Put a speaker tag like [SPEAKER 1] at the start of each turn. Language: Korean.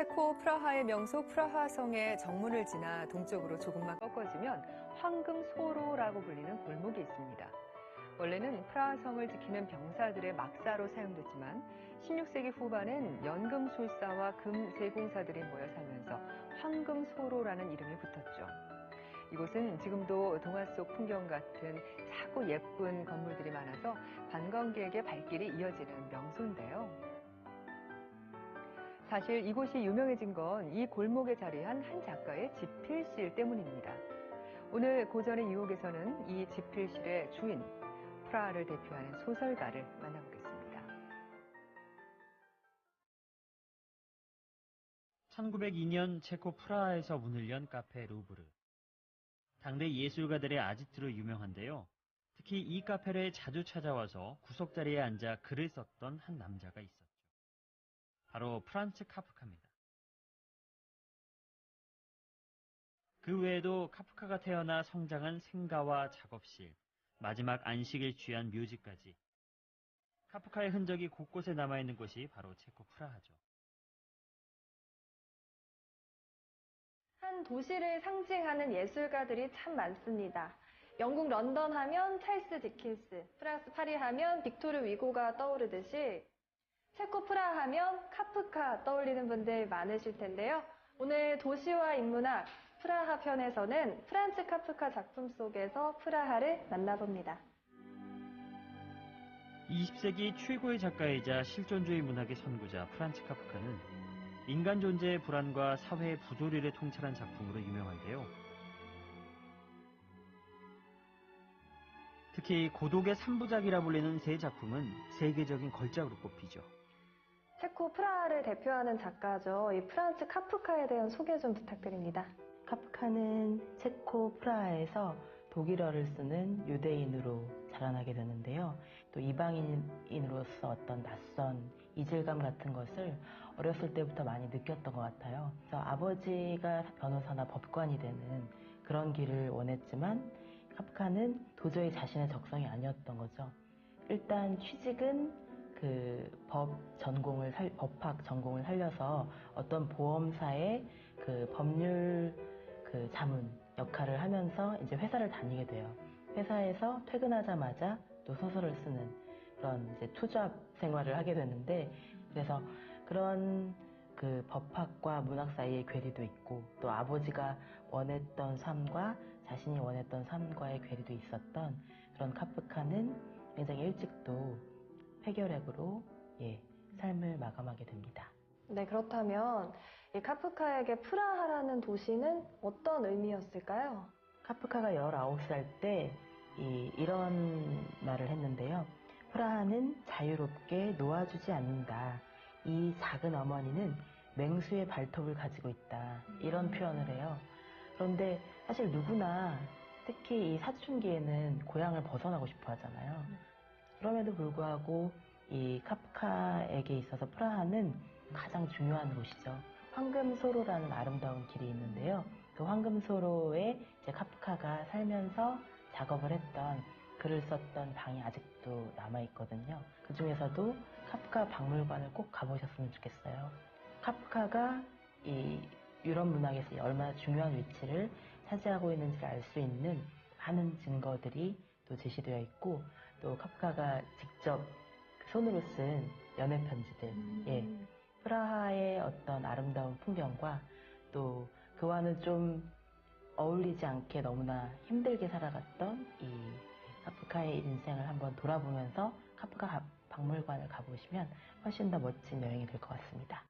[SPEAKER 1] 체코 프라하의 명소 프라하성의 정문을 지나 동쪽으로 조금만 꺾어지면 황금소로라고 불리는 골목이 있습니다. 원래는 프라하성을 지키는 병사들의 막사로 사용됐지만 16세기 후반엔 연금술사와 금세공사들이 모여 살면서 황금소로라는 이름이 붙었죠. 이곳은 지금도 동화 속 풍경 같은 작고 예쁜 건물들이 많아서 관광객의 발길이 이어지는 명소인데요. 사실 이곳이 유명해진 건 이 골목에 자리한 한 작가의 지필실 때문입니다. 오늘 고전의 유혹에서는 이 지필실의 주인, 프라하를 대표하는 소설가를 만나보겠습니다.
[SPEAKER 2] 1902년 체코 프라하에서 문을 연 카페 루브르. 당대 예술가들의 아지트로 유명한데요. 특히 이 카페를 자주 찾아와서 구석자리에 앉아 글을 썼던 한 남자가 있었죠. 바로 프란츠 카프카입니다. 그 외에도 카프카가 태어나 성장한 생가와 작업실, 마지막 안식을 취한 묘지까지 카프카의 흔적이 곳곳에 남아있는 곳이 바로 체코 프라하죠.
[SPEAKER 3] 한 도시를 상징하는 예술가들이 참 많습니다. 영국 런던 하면 찰스 디킨스, 프랑스 파리 하면 빅토르 위고가 떠오르듯이 체코 프라하 하면 카프카 떠올리는 분들 많으실 텐데요. 오늘 도시와 인문학 프라하 편에서는 프란츠 카프카 작품 속에서 프라하를 만나봅니다.
[SPEAKER 2] 20세기 최고의 작가이자 실존주의 문학의 선구자 프란츠 카프카는 인간 존재의 불안과 사회의 부조리를 통찰한 작품으로 유명한데요. 특히 고독의 3부작이라 불리는 세 작품은 세계적인 걸작으로 꼽히죠.
[SPEAKER 3] 체코 프라하를 대표하는 작가죠. 이 프란츠 카프카에 대한 소개 좀 부탁드립니다.
[SPEAKER 4] 카프카는 체코 프라하에서 독일어를 쓰는 유대인으로 자라나게 되는데요. 또 이방인으로서 어떤 낯선 이질감 같은 것을 어렸을 때부터 많이 느꼈던 것 같아요. 그래서 아버지가 변호사나 법관이 되는 그런 길을 원했지만 카프카는 도저히 자신의 적성이 아니었던 거죠. 일단 취직은 그 법 전공을 살, 법학 전공을 살려서 어떤 보험사의 그 법률 그 자문 역할을 하면서 이제 회사를 다니게 돼요. 회사에서 퇴근하자마자 또 소설을 쓰는 그런 이제 투잡 생활을 하게 되는데 그래서 그런 그 법학과 문학 사이의 괴리도 있고 또 아버지가 원했던 삶과 자신이 원했던 삶과의 괴리도 있었던 그런 카프카는 굉장히 일찍도 폐결핵으로 예, 삶을 마감하게 됩니다.
[SPEAKER 3] 네, 그렇다면 이 카프카에게 프라하라는 도시는 어떤 의미였을까요?
[SPEAKER 4] 카프카가 19살 때 이, 이런 말을 했는데요. 프라하는 자유롭게 놓아주지 않는다. 이 작은 어머니는 맹수의 발톱을 가지고 있다. 이런 표현을 해요. 그런데 사실 누구나 특히 이 사춘기에는 고향을 벗어나고 싶어 하잖아요. 그럼에도 불구하고 이 카프카에게 있어서 프라하는 가장 중요한 곳이죠. 황금소로라는 아름다운 길이 있는데요. 그 황금소로에 이제 카프카가 살면서 작업을 했던 글을 썼던 방이 아직도 남아 있거든요. 그 중에서도 카프카 박물관을 꼭 가보셨으면 좋겠어요. 카프카가 이 유럽 문학에서 얼마나 중요한 위치를 차지하고 있는지를 알 수 있는 많은 증거들이 또 제시되어 있고 또 카프카가 직접 손으로 쓴 연애 편지들, 예, 프라하의 어떤 아름다운 풍경과 또 그와는 좀 어울리지 않게 너무나 힘들게 살아갔던 이 카프카의 인생을 한번 돌아보면서 카프카 박물관을 가보시면 훨씬 더 멋진 여행이 될 것 같습니다.